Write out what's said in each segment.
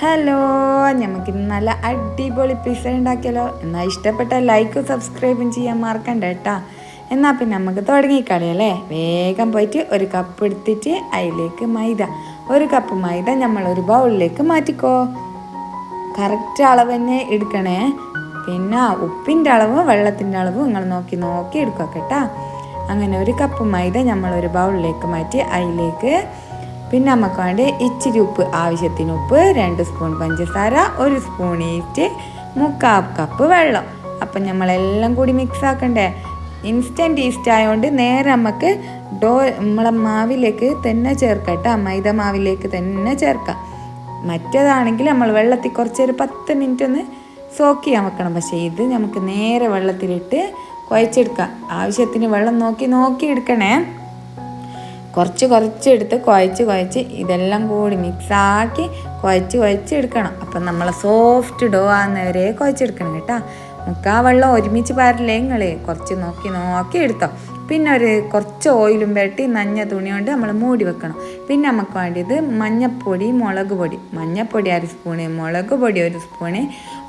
Hello നമുക്ക് നല്ല അടിപൊളി പിസ്സ ഉണ്ടാക്കിയല്ലോ എന്നാൽ ഇഷ്ടപ്പെട്ട ലൈക്കും സബ്സ്ക്രൈബും ചെയ്യാൻ മറക്കണ്ട കേട്ടാ എന്നാൽ പിന്നെ നമുക്ക് തുടങ്ങിക്കളയല്ലേ വേഗം പോയിട്ട് ഒരു കപ്പ് എടുത്തിട്ട് അതിലേക്ക് മൈദ. ഒരു കപ്പ് മൈദ നമ്മൾ ഒരു ബൗളിലേക്ക് മാറ്റിക്കോ. കറക്റ്റ് അളവ് തന്നെ എടുക്കണേ. പിന്നെ ഉപ്പിന്റെ അളവും വെള്ളത്തിന്റെ അളവും നിങ്ങൾ നോക്കി നോക്കി എടുക്കുക കേട്ടാ അങ്ങനെ ഒരു കപ്പ് മൈദ നമ്മൾ ഒരു ബൗളിലേക്ക് മാറ്റി അതിലേക്ക് പിന്നെ നമുക്ക് വേണ്ടി ഇച്ചിരി ഉപ്പ് ആവശ്യത്തിന് ഉപ്പ് രണ്ട് സ്പൂൺ പഞ്ചസാര ഒരു സ്പൂൺ ഈസ്റ്റ് മുക്കാൽ കപ്പ് വെള്ളം. അപ്പം നമ്മളെല്ലാം കൂടി മിക്സ് ആക്കണ്ടേ? ഇൻസ്റ്റന്റ് ഈസ്റ്റ് ആയതുകൊണ്ട് നേരെ നമുക്ക് ഡോ നമ്മളെ മാവിലേക്ക് തന്നെ ചേർക്കട്ടോ മൈദ മാവിലേക്ക് തന്നെ ചേർക്കാം. മറ്റേതാണെങ്കിൽ നമ്മൾ വെള്ളത്തിൽ കുറച്ച് ഒരു പത്ത് മിനിറ്റ് ഒന്ന് സോക്ക് ചെയ്യാൻ വെക്കണം. പക്ഷേ ഇത് നമുക്ക് നേരെ വെള്ളത്തിലിട്ട് കുഴച്ചെടുക്കാം. ആവശ്യത്തിന് വെള്ളം നോക്കി നോക്കി എടുക്കണേ. കുറച്ച് കുറച്ച് എടുത്ത് കുഴച്ച് കുഴച്ച് ഇതെല്ലാം കൂടി മിക്സാക്കി കുഴച്ച് കുഴച്ച് എടുക്കണം അപ്പം നമ്മൾ സോഫ്റ്റ് ഡോ ആകുന്നവരെ കുഴച്ചെടുക്കണം കേട്ടോ. മുക്കാ വെള്ളം ഒരുമിച്ച് പാരില്ലേ നിങ്ങൾ കുറച്ച് നോക്കി നോക്കി എടുത്തോ. പിന്നെ ഒരു കുറച്ച് ഓയിലും വെട്ടി നഞ്ഞ തുണി കൊണ്ട് നമ്മൾ മൂടി വെക്കണം. പിന്നെ നമുക്ക് വേണ്ടിയത് മഞ്ഞപ്പൊടി മുളക് പൊടി. മഞ്ഞപ്പൊടി അര സ്പൂണ് മുളക് പൊടി ഒരു സ്പൂണ്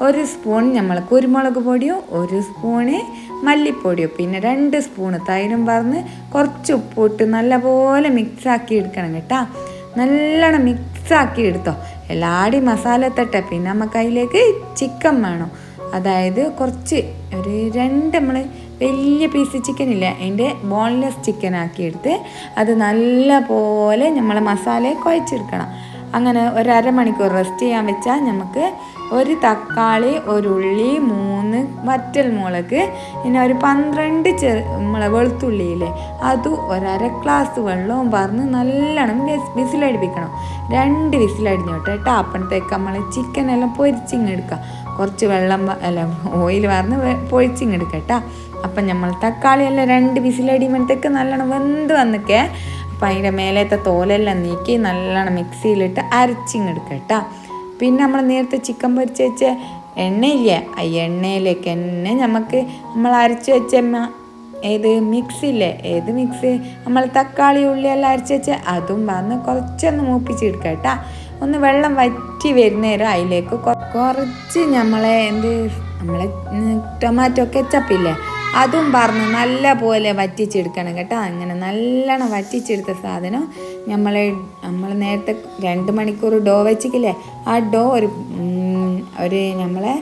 ഒരു സ്പൂൺ നമ്മൾ കുരുമുളക് പൊടിയോ ഒരു സ്പൂണ് മല്ലിപ്പൊടിയോ. പിന്നെ രണ്ട് സ്പൂണ് തൈരും പറഞ്ഞ് കുറച്ച് ഉപ്പിട്ട് നല്ലപോലെ മിക്സാക്കി എടുക്കണം കേട്ടോ. നല്ലോണം മിക്സാക്കി എടുത്തോ. എല്ലാടി മസാല തട്ടെ പിന്നെ നമുക്ക് അതിലേക്ക് ചിക്കൻ വേണം. അതായത് കുറച്ച് ഒരു രണ്ട് നമ്മൾ വലിയ പീസ് ചിക്കൻ ഇല്ല. അതിന്റെ ബോൺലെസ് ചിക്കൻ ആക്കിയെടുത്ത് അത് നല്ല പോലെ നമ്മൾ മസാല കുഴച്ചെടുക്കണം. അങ്ങനെ ഒരു അരമണിക്കൂർ റെസ്റ്റ് ചെയ്യാൻ വെച്ചാൽ നമുക്ക് ഒരു തക്കാളി ഒരു ഉള്ളി മൂന്ന് വറ്റൽ മുളക് പിന്നെ ഒരു പന്ത്രണ്ട് ചെറു നമ്മളെ വെളുത്തുള്ളിയില്ലേ അതും ഒരര ഗ്ലാസ് വെള്ളവും പറഞ്ഞ് നല്ലോണം വിസിലടിപ്പിക്കണം. രണ്ട് വിസിലടിഞ്ഞോട്ടെ കേട്ടോ അപ്പോഴത്തേക്ക് നമ്മൾ ചിക്കനെല്ലാം പൊരിച്ചിങ്ങെടുക്കാം കുറച്ച് വെള്ളം അല്ല ഓയിൽ വാർന്ന് പൊഴിച്ചിങ്ങെടുക്കാം കേട്ടോ. അപ്പം നമ്മൾ തക്കാളിയെല്ലാം രണ്ട് വിസിലടിയുമ്പോഴത്തേക്ക് നല്ലോണം വെന്ത് വന്നിക്കേ. അപ്പം അതിന്റെ മേലത്തെ തോലെല്ലാം നീക്കി നല്ലോണം മിക്സിയിലിട്ട് അരച്ചിങ്ങെടുക്കുക കേട്ടോ. പിന്നെ നമ്മൾ നേരത്തെ ചിക്കൻ പൊരിച്ച് വെച്ച എണ്ണയില്ലേ ആ എണ്ണയിലേക്ക് തന്നെ നമുക്ക് നമ്മൾ അരച്ച് വെച്ച ഏത് മിക്സില്ലേ ഏത് മിക്സ്? നമ്മൾ തക്കാളി ഉള്ളിയെല്ലാം അരച്ച് വെച്ച അതും വന്ന് കുറച്ചൊന്ന് മൂപ്പിച്ചെടുക്കാം കേട്ടോ. ഒന്ന് വെള്ളം വറ്റി വരുന്നേരം അതിലേക്ക് കുറച്ച് നമ്മളെ എന്ത് നമ്മളെ ടൊമാറ്റോ കെച്ചപ്പില്ലേ അതും പറഞ്ഞ് നല്ല പോലെ വറ്റിച്ചെടുക്കണം കേട്ടോ. അങ്ങനെ നല്ലോണം വറ്റിച്ചെടുത്ത സാധനം നമ്മൾ നമ്മൾ നേരത്തെ രണ്ട് മണിക്കൂർ ഡോ വെച്ചിക്കില്ലേ ആ ഡോ ഒരു ഒരു നമ്മളെ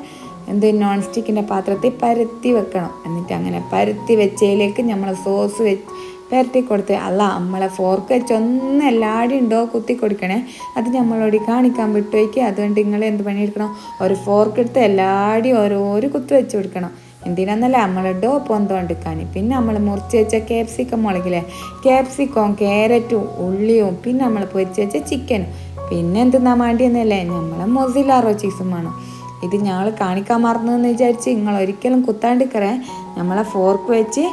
എന്ത് നോൺ സ്റ്റിക്കിന്റെ പാത്രത്തിൽ പരത്തി വെക്കണം. എന്നിട്ട് അങ്ങനെ പരത്തി വെച്ചതിലേക്ക് നമ്മൾ സോസ് വെച്ച് പരത്തി കൊടുത്ത് അല്ല നമ്മളെ ഫോർക്ക് വെച്ച് ഒന്ന് എല്ലാവരും ഉണ്ടോ? കുത്തി കൊടുക്കണേ. അത് നമ്മളോട് കാണിക്കാൻ വിട്ടുപോയിക്ക് അതുകൊണ്ട് നിങ്ങൾ എന്ത് പണിയെടുക്കണം? ഒരു ഫോർക്ക് എടുത്ത് എല്ലാവരും ഓരോരോ കുത്തി വെച്ച് കൊടുക്കണം. എന്തിനാന്നല്ല നമ്മളെ ഡോ പൊന്തോണ്ടിക്കാൻ പിന്നെ നമ്മൾ മുറിച്ച് വെച്ച ക്യാപ്സിക്കം മുളകില്ലേ? ക്യാപ്സിക്കവും ക്യാരറ്റും ഉള്ളിയും പിന്നെ നമ്മൾ പൊരിച്ച് വെച്ച ചിക്കനും പിന്നെ എന്തെന്നാ വേണ്ടിയെന്നല്ലേ നമ്മളെ മൊസിലാറോ ചീസും വേണം. ഇത് ഞങ്ങൾ കാണിക്കാൻ മറന്നു എന്ന് വിചാരിച്ച് നിങ്ങൾ ഒരിക്കലും കുത്താണ്ടിക്കറേ. നമ്മളെ ഫോർക്ക് വെച്ച്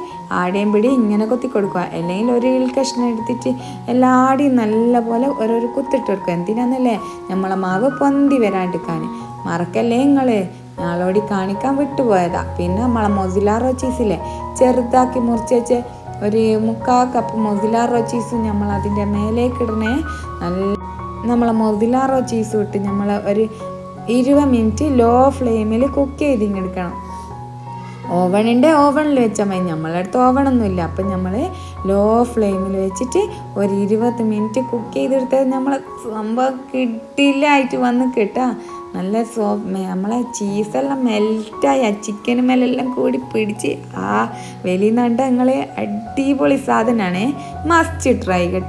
ആടയും പിടി ഇങ്ങനെ കൊത്തി കൊടുക്കുക. അല്ലെങ്കിൽ ഒരു കഷ്ണം എടുത്തിട്ട് എല്ലാടിയും നല്ല പോലെ ഓരോരോ കുത്തിട്ട് കൊടുക്കുക. എന്തിനാന്നല്ലേ? നമ്മളെ മാവ് പൊന്തി വരാണ്ടിക്കാൻ മറക്കല്ലേ നിങ്ങൾ ഞങ്ങളോടി കാണിക്കാൻ വിട്ടുപോയതാ. പിന്നെ നമ്മളെ മൊസിലാറോ ചീസില്ലേ ചെറുതാക്കി മുറിച്ച് വെച്ച് ഒരു മുക്കാ കപ്പ് മൊസിലാറോ ചീസ് നമ്മൾ അതിന്റെ മേലേക്ക് ഇടണേ. നല്ല നമ്മളെ മൊസിലാറോ ചീസ് ഇട്ട് നമ്മൾ ഒരു ഇരുപത് മിനിറ്റ് ലോ ഫ്ലെയിമിൽ കുക്ക് ചെയ്തിങ്ങെടുക്കണം ഓവണിന്റെ ഓവണിൽ വെച്ചാൽ മതി. നമ്മളെ അടുത്ത് ഓവണൊന്നുമില്ല. അപ്പം നമ്മൾ ലോ ഫ്ലെയിമിൽ വെച്ചിട്ട് ഒരു ഇരുപത് മിനിറ്റ് കുക്ക് ചെയ്തെടുത്താൽ നമ്മൾ സംഭവം കിട്ടില്ലായിട്ട് വന്ന് കിട്ടാ നല്ല സോ നമ്മളെ ചീസെല്ലാം മെൽറ്റായി ആ ചിക്കൻ മേലെല്ലാം കൂടി പിടിച്ച് ആ വലിയ നിന്നുണ്ട് നിങ്ങൾ അടിപൊളി സാധനമാണ് മസ്റ്റ് ട്രൈ കേട്ടോ.